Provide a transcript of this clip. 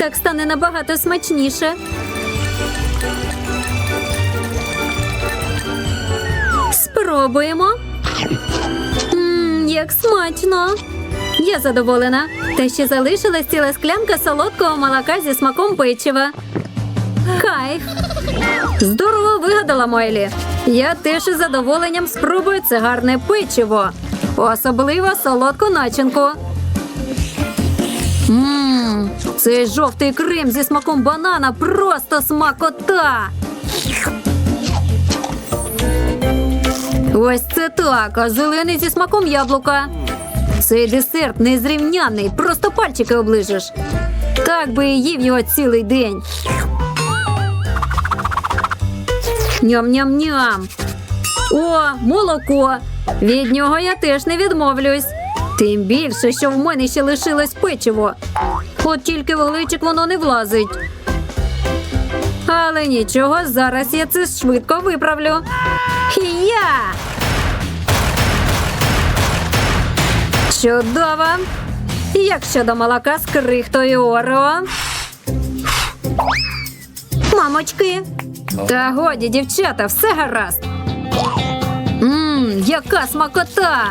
Так стане набагато смачніше. Спробуємо. Мм, як смачно. Я задоволена. Та ще залишилась ціла склянка солодкого молока зі смаком печива. Кайф. Здорово вигадала Мойлі. Я теж із задоволенням спробую це гарне печиво. Особливо солодку начинку. Мм, цей жовтий крем зі смаком банана просто смакота. Ось це так, а зелений зі смаком яблука. Цей десерт незрівняний, просто пальчики оближеш. Так би і їв його цілий день. Ням-ням-ням. О, молоко. Від нього я теж не відмовлюсь. Тим більше, що в мене ще лишилось печиво. От тільки в гличик воно не влазить. Але нічого, зараз я це швидко виправлю. Я! Чудово! Як щодо молока з крихтою Орео? Мамочки! Та годі, дівчата, все гаразд. Мм, яка смакота!